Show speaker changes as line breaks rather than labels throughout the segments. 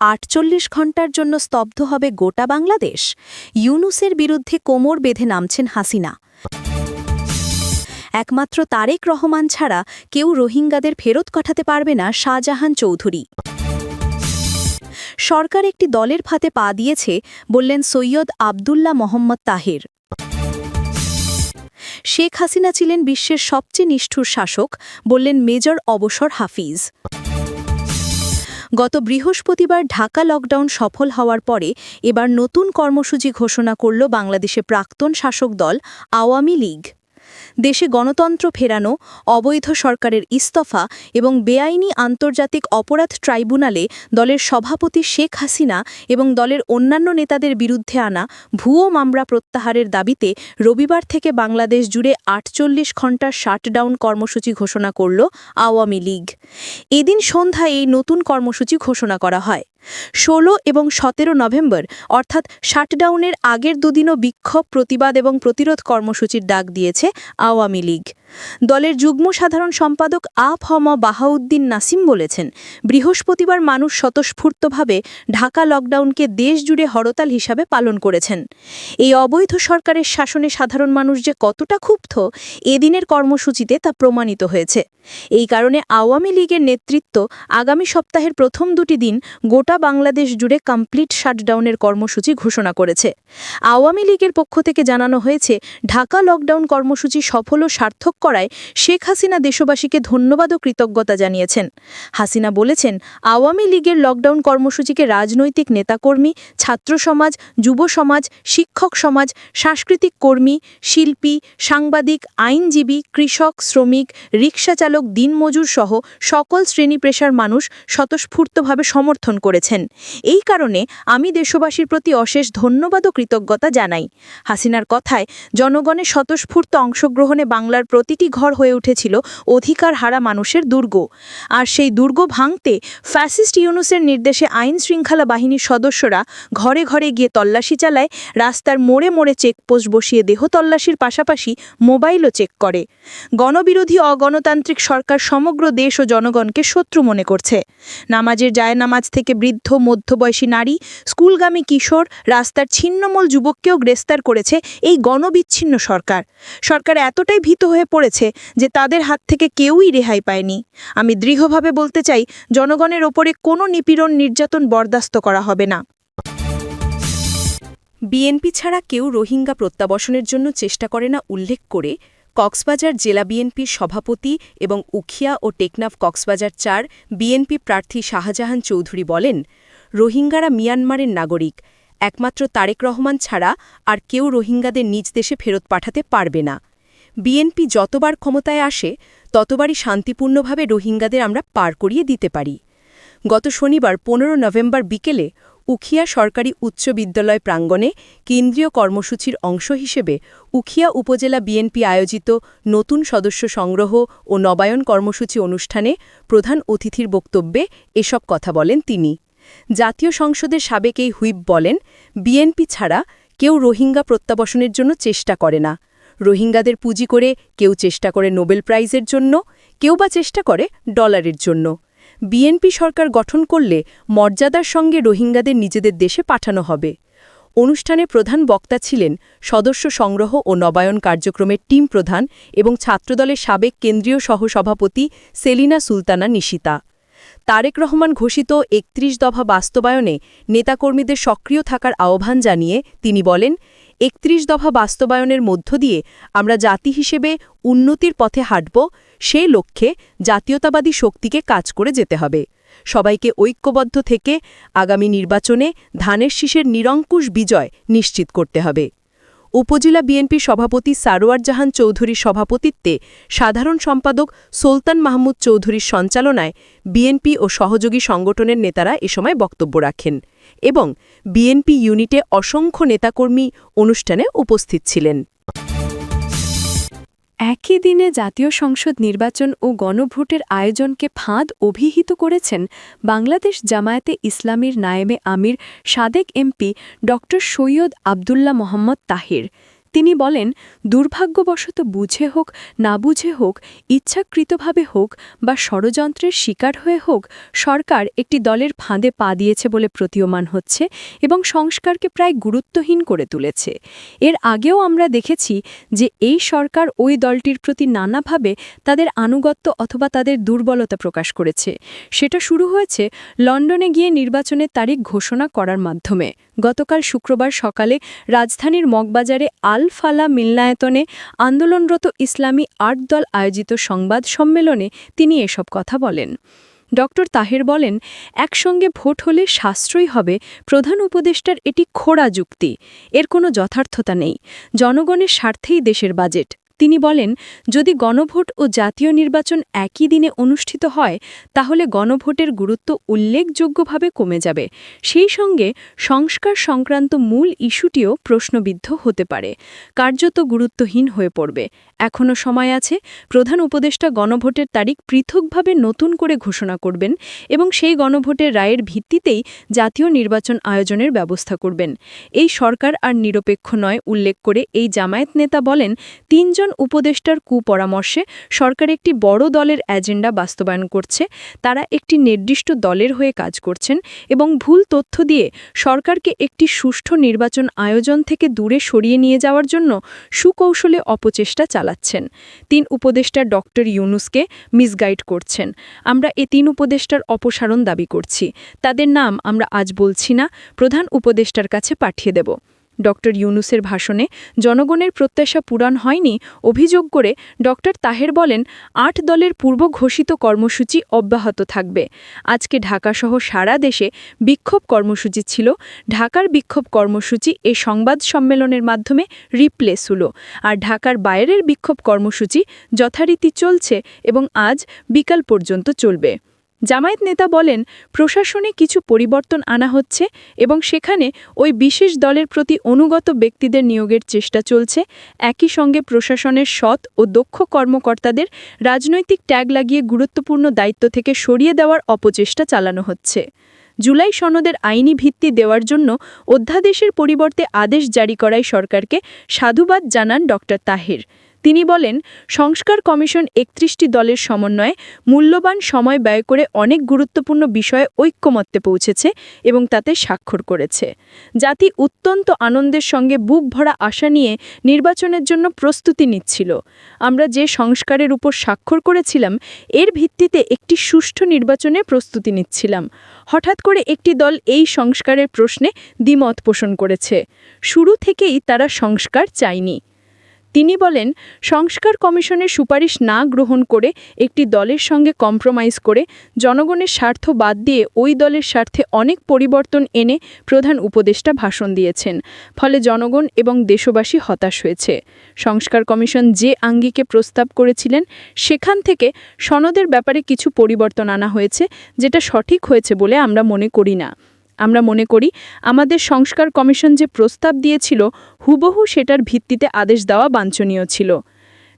আটচল্লিশ ঘণ্টার জন্য স্তব্ধ হবে গোটা বাংলাদেশ। ইউনুসের বিরুদ্ধে কোমর বেঁধে নামছেন হাসিনা। একমাত্র তারেক রহমান ছাড়া কেউ রোহিঙ্গাদের ফেরত পাঠাতে পারবে না শাহজাহান চৌধুরী। সরকার একটি দলের ফাতে পা দিয়েছে, বললেন সৈয়দ আবদুল্লাহ মোহাম্মদ তাহের। শেখ হাসিনা ছিলেন বিশ্বের সবচেয়ে নিষ্ঠুর শাসক, বললেন মেজর অবসর হাফিজ। গত বৃহস্পতিবার ঢাকা লকডাউন সফল হওয়ার পরে এবার নতুন কর্মসূচি ঘোষণা করল বাংলাদেশে প্রাক্তন শাসক দল আওয়ামী লীগ। দেশে গণতন্ত্র ফেরানো, অবৈধ সরকারের ইস্তফা এবং বেআইনি আন্তর্জাতিক অপরাধ ট্রাইব্যুনালে দলের সভাপতি শেখ হাসিনা এবং দলের অন্যান্য নেতাদের বিরুদ্ধে আনা ভুয়ো মামলা প্রত্যাহারের দাবিতে রবিবার থেকে বাংলাদেশ জুড়ে আটচল্লিশ ঘণ্টার শাটডাউন কর্মসূচি ঘোষণা করল আওয়ামী লীগ। এদিন সন্ধ্যায় এই নতুন কর্মসূচি ঘোষণা করা হয়। ষোলো এবং সতেরো নভেম্বর, অর্থাৎ শাটডাউনের আগের দুদিনও বিক্ষোভ, প্রতিবাদ এবং প্রতিরোধ কর্মসূচির ডাক দিয়েছে আওয়ামী লীগ। দলের যুগ্ম সাধারণ সম্পাদক আফ হম বাহাউদ্দিন নাসিম বলেছেন, বৃহস্পতিবার মানুষ স্বতঃস্ফূর্তভাবে ঢাকা লকডাউনকে দেশ জুড়ে হরতাল হিসাবে পালন করেছেন। এই অবৈধ সরকারের শাসনে সাধারণ মানুষ যে কতটা ক্ষুব্ধ, এদিনের কর্মসূচিতে তা প্রমাণিত হয়েছে। এই কারণে আওয়ামী লীগের নেতৃত্ব আগামী সপ্তাহের প্রথম দুটি দিন গোটা বাংলাদেশ জুড়ে কমপ্লিট শাটডাউনের কর্মসূচি ঘোষণা করেছে। আওয়ামী লীগের পক্ষ থেকে জানানো হয়েছে, ঢাকা লকডাউন কর্মসূচি সফল ও সার্থক করায় শেখ হাসিনা দেশবাসীকে ধন্যবাদ ও কৃতজ্ঞতা জানিয়েছেন। হাসিনা বলেছেন, আওয়ামী লীগের লকডাউন কর্মসূচিকে রাজনৈতিক নেতাকর্মী, ছাত্র সমাজ, যুব সমাজ, শিক্ষক সমাজ, সাংস্কৃতিক কর্মী, শিল্পী, সাংবাদিক, আইনজীবী, কৃষক, শ্রমিক রিক্সা চালক দিনমজুর সহ সকল শ্রেণি পেশার মানুষ স্বতঃস্ফূর্তভাবে সমর্থন করেছেন। এই কারণে আমি দেশবাসীর প্রতি অশেষ ধন্যবাদ ও কৃতজ্ঞতা জানাই। হাসিনার কথায় জনগণের স্বতঃস্ফূর্ত অংশগ্রহণে বাংলার প্রতিটি ঘর হয়ে উঠেছিল অধিকার হারা মানুষের দুর্গ। আর সেই দুর্গ ভাঙতে ফ্যাসিস্ট ইউনুসের নির্দেশে আইন শৃঙ্খলা বাহিনীর সদস্যরা ঘরে ঘরে গিয়ে তল্লাশি চালায়, রাস্তার মোড়ে মোড়ে চেকপোস্ট বসিয়ে দেহ তল্লাশির পাশাপাশি মোবাইলও চেক করে। গণবিরোধী অগণতান্ত্রিক সরকার সমগ্র দেশ ও জনগণকে শত্রু মনে করছে। নামাজের জায়নামাজ থেকে বৃদ্ধ মধ্যবয়সী নারী, স্কুলগামী কিশোর, রাস্তার ছিন্নমূল যুবককেও গ্রেস্তার করেছে এই গণবিচ্ছিন্ন সরকার। সরকার এতটাই ভীত হয়ে পড়েছে যে তাদের হাত থেকে কেউই রেহাই পায়নি। আমি দৃঢ়ভাবে বলতে চাই, জনগণের ওপরে কোনো নিপীড়ন নির্যাতন বরদাস্ত করা হবে না। বিএনপি ছাড়া কেউ রোহিঙ্গা প্রত্যাবসনের জন্য চেষ্টা করে না উল্লেখ করে কক্সবাজার জেলা বিএনপির সভাপতি এবং উখিয়া ও টেকনাফ কক্সবাজার চার বিএনপি প্রার্থী শাহজাহান চৌধুরী বলেন, রোহিঙ্গারা মিয়ানমারের নাগরিক। একমাত্র তারেক রহমান ছাড়া আর কেউ রোহিঙ্গাদের নিজ দেশে ফেরত পাঠাতে পারবে না। বিএনপি যতবার ক্ষমতায় আসে, ততবারই শান্তিপূর্ণভাবে রোহিঙ্গাদের আমরা পার করিয়ে দিতে পারি। গত শনিবার, পনেরো নভেম্বর বিকেলে উখিয়া সরকারি উচ্চ বিদ্যালয় প্রাঙ্গণে কেন্দ্রীয় কর্মসূচির অংশ হিসেবে উখিয়া উপজেলা বিএনপি আয়োজিত নতুন সদস্য সংগ্রহ ও নবায়ন কর্মসূচি অনুষ্ঠানে প্রধান অতিথির বক্তব্যে এসব কথা বলেন তিনি। জাতীয় সংসদের সাবেক এই হুইপ বলেন, বিএনপি ছাড়া কেউ রোহিঙ্গা প্রত্যাবসনের জন্য চেষ্টা করে না। রোহিঙ্গাদের পুঁজি করে কেউ চেষ্টা করে নোবেল প্রাইজের জন্য, কেউ বা চেষ্টা করে ডলারের জন্য। বিএনপি সরকার গঠন করলে মর্যাদার সঙ্গে রোহিঙ্গাদের নিজেদের দেশে পাঠানো হবে। অনুষ্ঠানে প্রধান বক্তা ছিলেন সদস্য সংগ্রহ ও নবায়ন কার্যক্রমের টিম প্রধান এবং ছাত্রদলের সাবেক কেন্দ্রীয় সহসভাপতি সেলিনা সুলতানা নিশিতা। তারেক রহমান ঘোষিত একত্রিশ দফা বাস্তবায়নে নেতাকর্মীদের সক্রিয় থাকার আহ্বান জানিয়ে তিনি বলেন একত্রিশ দফা বাস্তবায়নের মধ্য দিয়ে আমরা জাতি হিসেবে উন্নতির পথে হাঁটব, সে লক্ষ্যে জাতীয়তাবাদী শক্তিকে কাজ করে যেতে হবে। সবাইকে ঐক্যবদ্ধ থেকে আগামী নির্বাচনে ধানের শীষের নিরঙ্কুশ বিজয় নিশ্চিত করতে হবে। উপজেলা বিএনপি সভাপতি সারোয়ার জাহান চৌধুরীর সভাপতিত্বে সাধারণ সম্পাদক সুলতান মাহমুদ চৌধুরীর সঞ্চালনায় বিএনপি ও সহযোগী সংগঠনের নেতারা এ সময় বক্তব্য রাখেন এবং বিএনপি ইউনিটে অসংখ্য নেতাকর্মী অনুষ্ঠানে উপস্থিত ছিলেন।
একই দিনে জাতীয় সংসদ নির্বাচন ও গণভোটের আয়োজনকে ফাঁদ অভিহিত করেছেন বাংলাদেশ জামায়াতে ইসলামীর নায়েবে আমির সাদেক এমপি ড সৈয়দ আবদুল্লাহ মোহাম্মদ তাহির। তিনি বলেন, দুর্ভাগ্যবশত বুঝে হোক, না বুঝে হোক, ইচ্ছাকৃতভাবে হোক বা ষড়যন্ত্রের শিকার হয়ে হোক, সরকার একটি দলের ফাঁদে পা দিয়েছে বলে প্রতীয়মান হচ্ছে এবং সংস্কারকে প্রায় গুরুত্বহীন করে তুলেছে। এর আগেও আমরা দেখেছি যে এই সরকার ওই দলটির প্রতি নানাভাবে তাদের আনুগত্য অথবা তাদের দুর্বলতা প্রকাশ করেছে। সেটা শুরু হয়েছে লন্ডনে গিয়ে নির্বাচনের তারিখ ঘোষণা করার মাধ্যমে। গতকাল শুক্রবার সকালে রাজধানীর মগবাজারে আল ফালা মিল্লায়তনে আন্দোলনরত ইসলামী আট দল আয়োজিত সংবাদ সম্মেলনে তিনি এসব কথা বলেন। ডক্টর তাহের বলেন, একসঙ্গে ভোট হলে সাশ্রয়ী হবে। প্রধান উপদেষ্টার এটি খোড়া যুক্তি। এর কোনো যথার্থতা নেই। জনগণের স্বার্থেই দেশের বাজেট। তিনি বলেন, যদি গণভোট ও জাতীয় নির্বাচন একই দিনে অনুষ্ঠিত হয়, তাহলে গণভোটের গুরুত্ব উল্লেখযোগ্যভাবে কমে যাবে। সেই সঙ্গে সংস্কার সংক্রান্ত মূল ইস্যুটিও প্রশ্নবিদ্ধ হতে পারে। কার্যত গুরুত্বহীন হয়ে পড়বে। এখনও সময় আছে। প্রধান উপদেষ্টা গণভোটের তারিখ পৃথকভাবে নতুন করে ঘোষণা করবেন এবং সেই গণভোটের রায়ের ভিত্তিতেই জাতীয় নির্বাচন আয়োজনের ব্যবস্থা করবেন। এই সরকার আর নিরপেক্ষ নয়, উল্লেখ করে এই জামায়াত নেতা বলেন, তিনজন উপদেষ্টার কুপরামর্শে সরকার একটি বড় দলের এজেন্ডা বাস্তবায়ন করছে। তারা একটি নির্দিষ্ট দলের হয়ে কাজ করছেন এবং ভুল তথ্য দিয়ে সরকারকে একটি সুষ্ঠু নির্বাচন আয়োজন থেকে দূরে সরিয়ে নিয়ে যাওয়ার জন্য সুকৌশলে অপচেষ্টা চালাচ্ছেন। তিন উপদেষ্টা ডক্টর ইউনুসকে মিসগাইড করছেন। আমরা এ তিন উপদেষ্টার অপসারণ দাবি করছি। তাদের নাম আমরা আজ বলছি না, প্রধান উপদেষ্টার কাছে পাঠিয়ে দেব। ডক্টর ইউনুসের ভাষণে জনগণের প্রত্যাশা পূরণ হয়নি, অভিযোগ করে ডক্টর তাহের বলেন, আট দলের পূর্ব ঘোষিত কর্মসূচি অব্যাহত থাকবে। আজকে ঢাকাসহ সারা দেশে বিক্ষোভ কর্মসূচি ছিল। ঢাকার বিক্ষোভ কর্মসূচি এ সংবাদ সম্মেলনের মাধ্যমে রিপ্লেস হলো আর ঢাকার বাইরের বিক্ষোভ কর্মসূচি যথারীতি চলছে এবং আজ বিকাল পর্যন্ত চলবে। জামায়াত নেতা বলেন, প্রশাসনে কিছু পরিবর্তন আনা হচ্ছে এবং সেখানে ওই বিশেষ দলের প্রতি অনুগত ব্যক্তিদের নিয়োগের চেষ্টা চলছে। একই সঙ্গে প্রশাসনের সৎ ও দক্ষ কর্মকর্তাদের রাজনৈতিক ট্যাগ লাগিয়ে গুরুত্বপূর্ণ দায়িত্ব থেকে সরিয়ে দেওয়ার অপচেষ্টা চালানো হচ্ছে। জুলাই সনদের আইনি ভিত্তি দেওয়ার জন্য অধ্যাদেশের পরিবর্তে আদেশ জারি করায় সরকারকে সাধুবাদ জানান ডক্টর তাহির। তিনি বলেন, সংস্কার কমিশন একত্রিশটি দলের সমন্বয়ে মূল্যবান সময় ব্যয় করে অনেক গুরুত্বপূর্ণ বিষয়ে ঐক্যমত্যে পৌঁছেছে এবং তাতে স্বাক্ষর করেছে। জাতি অত্যন্ত আনন্দের সঙ্গে বুক ভরা আশা নিয়ে নির্বাচনের জন্য প্রস্তুতি নিচ্ছিল। আমরা যে সংস্কারের উপর স্বাক্ষর করেছিলাম, এর ভিত্তিতে একটি সুষ্ঠু নির্বাচনে প্রস্তুতি নিচ্ছিলাম। হঠাৎ করে একটি দল এই সংস্কারের প্রশ্নে দ্বিমত পোষণ করেছে। শুরু থেকেই তারা সংস্কার চায়নি। তিনি বলেন, সংস্কার কমিশনের সুপারিশ না গ্রহণ করে একটি দলের সঙ্গে কম্প্রোমাইজ করে জনগণের স্বার্থ বাদ দিয়ে ওই দলের স্বার্থে অনেক পরিবর্তন এনে প্রধান উপদেষ্টা ভাষণ দিয়েছেন। ফলে জনগণ এবং দেশবাসী হতাশ হয়েছে। সংস্কার কমিশন যে আঙ্গিকে প্রস্তাব করেছিলেন, সেখান থেকে সনদের ব্যাপারে কিছু পরিবর্তন আনা হয়েছে, যেটা সঠিক হয়েছে বলে আমরা মনে করি না। আমরা মনে করি, আমাদের সংস্কার কমিশন যে প্রস্তাব দিয়েছিল, হুবহু সেটার ভিত্তিতে আদেশ দেওয়া বাঞ্ছনীয় ছিল।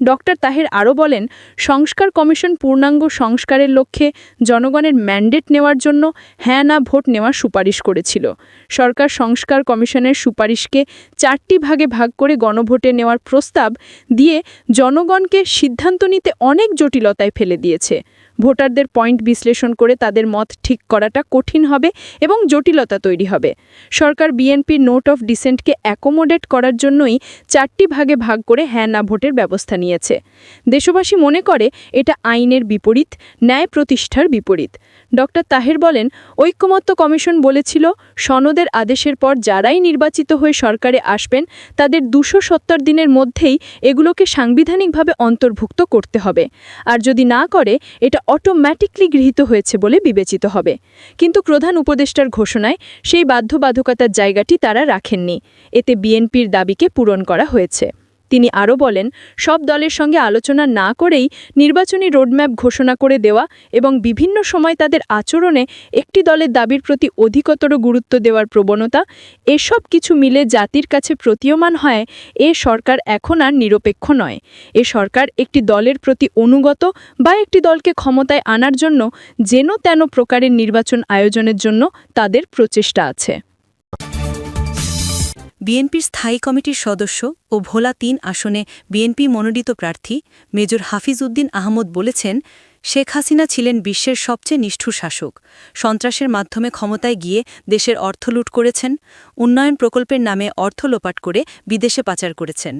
ডক্টর তাহের আরও বলেন, সংস্কার কমিশন পূর্ণাঙ্গ সংস্কারের লক্ষ্যে জনগণের ম্যান্ডেট নেওয়ার জন্য হ্যাঁ না ভোট নেওয়ার সুপারিশ করেছিল। সরকার সংস্কার কমিশনের সুপারিশকে চারটি ভাগে ভাগ করে গণভোটে নেওয়ার প্রস্তাব দিয়ে জনগণকে সিদ্ধান্ত নিতে অনেক জটিলতায় ফেলে দিয়েছে। ভোটারদের পয়েন্ট বিশ্লেষণ করে তাদের মত ঠিক করাটা কঠিন হবে এবং জটিলতা তৈরি হবে। সরকার বিএনপির নোট অফ ডিসেন্টকে অ্যাকোমোডেট করার জন্যই চারটি ভাগে ভাগ করে হ্যাঁ না ভোটের ব্যবস্থা নিয়েছে। দেশবাসী মনে করে এটা আইনের বিপরীত, ন্যায় প্রতিষ্ঠার বিপরীত। ডক্টর তাহের বলেন, ঐক্যমত্য কমিশন বলেছিল, সনদের আদেশের পর যারাই নির্বাচিত হয়ে সরকারে আসবেন, তাদের দুশো সত্তর দিনের মধ্যেই এগুলোকে সাংবিধানিকভাবে অন্তর্ভুক্ত করতে হবে। আর যদি না করে, এটা অটোম্যাটিকলি গৃহীত হয়েছে বলে বিবেচিত হবে। কিন্তু প্রধান উপদেষ্টার ঘোষণায় সেই বাধ্যবাধকতার জায়গাটি তারা রাখেননি। এতে বিএনপির দাবিকে পূরণ করা হয়েছে। তিনি আরও বলেন, সব দলের সঙ্গে আলোচনা না করেই নির্বাচনী রোডম্যাপ ঘোষণা করে দেওয়া এবং বিভিন্ন সময় তাদের আচরণে একটি দলের দাবির প্রতি অধিকতর গুরুত্ব দেওয়ার প্রবণতা, এসব কিছু মিলে জাতির কাছে প্রতীয়মান হয়, এ সরকার এখন আর নিরপেক্ষ নয়। এ সরকার একটি দলের প্রতি অনুগত বা একটি দলকে ক্ষমতায় আনার জন্য যেন তেন প্রকারের নির্বাচন আয়োজনের জন্য তাদের প্রচেষ্টা আছে।
বিএনপির স্থায়ী কমিটির সদস্য ও ভোলা তিন আসনে বিএনপি মনোনীত প্রার্থী মেজর হাফিজ উদ্দিন আহমদ বলেছেন, শেখ হাসিনা ছিলেন বিশ্বের সবচেয়ে নিষ্ঠুর শাসক। সন্ত্রাসের মাধ্যমে ক্ষমতায় গিয়ে দেশের অর্থ লুট করেছেন, উন্নয়ন প্রকল্পের নামে অর্থ লোপাট করে বিদেশে পাচার করেছেন।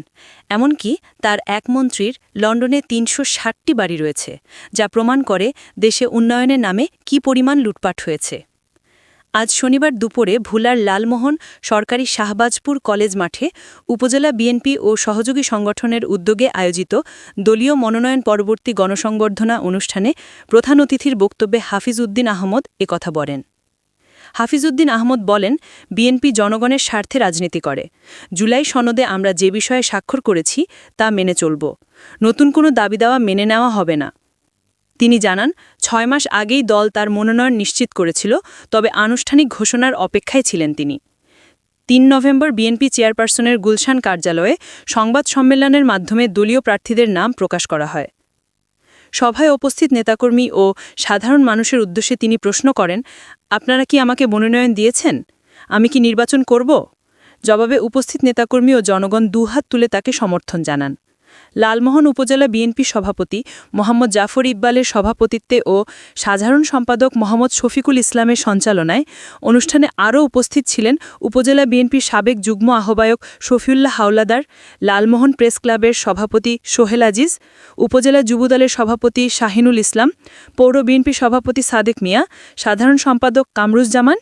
এমনকি তার এক মন্ত্রীর লন্ডনে তিনশো ষাটটি বাড়ি রয়েছে, যা প্রমাণ করে দেশে উন্নয়নের নামে কি পরিমাণ লুটপাট হয়েছে। আজ শনিবার দুপুরে ভুলার লালমোহন সরকারি শাহবাজপুর কলেজ মাঠে উপজেলা বিএনপি ও সহযোগী সংগঠনের উদ্যোগে আয়োজিত দলীয় মনোনয়ন পরবর্তী গণসংবর্ধনা অনুষ্ঠানে প্রধান অতিথির বক্তব্যে হাফিজ উদ্দিন আহমদ একথা বলেন। হাফিজউদ্দিন আহমদ বলেন, বিএনপি জনগণের স্বার্থে রাজনীতি করে। জুলাই সনদে আমরা যে বিষয়ে স্বাক্ষর করেছি তা মেনে চলব। নতুন কোনো দাবি দেওয়া মেনে নেওয়া হবে না। তিনি জানান, ছয় মাস আগেই দল তার মনোনয়ন নিশ্চিত করেছিল, তবে আনুষ্ঠানিক ঘোষণার অপেক্ষায় ছিলেন তিনি। তিন নভেম্বর বিএনপি চেয়ারপারসনের গুলশান কার্যালয়ে সংবাদ সম্মেলনের মাধ্যমে দলীয় প্রার্থীদের নাম প্রকাশ করা হয়। সভায় উপস্থিত নেতাকর্মী ও সাধারণ মানুষের উদ্দেশ্যে তিনি প্রশ্ন করেন, আপনারা কি আমাকে মনোনয়ন দিয়েছেন? আমি কি নির্বাচন করব? জবাবে উপস্থিত নেতাকর্মী ও জনগণ দুহাত তুলে তাকে সমর্থন জানান। লালমোহন উপজেলা বিএনপি সভাপতি মোহাম্মদ জাফর ইকবালের সভাপতিত্বে ও সাধারণ সম্পাদক মোহাম্মদ শফিকুল ইসলামের সঞ্চালনায় অনুষ্ঠানে আরও উপস্থিত ছিলেন উপজেলা বিএনপির সাবেক যুগ্ম আহ্বায়ক শফিউল্লাহ হাওলাদার, লালমোহন প্রেস ক্লাবের সভাপতি সোহেল আজিজ, উপজেলা যুবদলের সভাপতি শাহিনুল ইসলাম, পৌর বিএনপি সভাপতি সাদেক মিয়া, সাধারণ সম্পাদক কামরুজ্জামান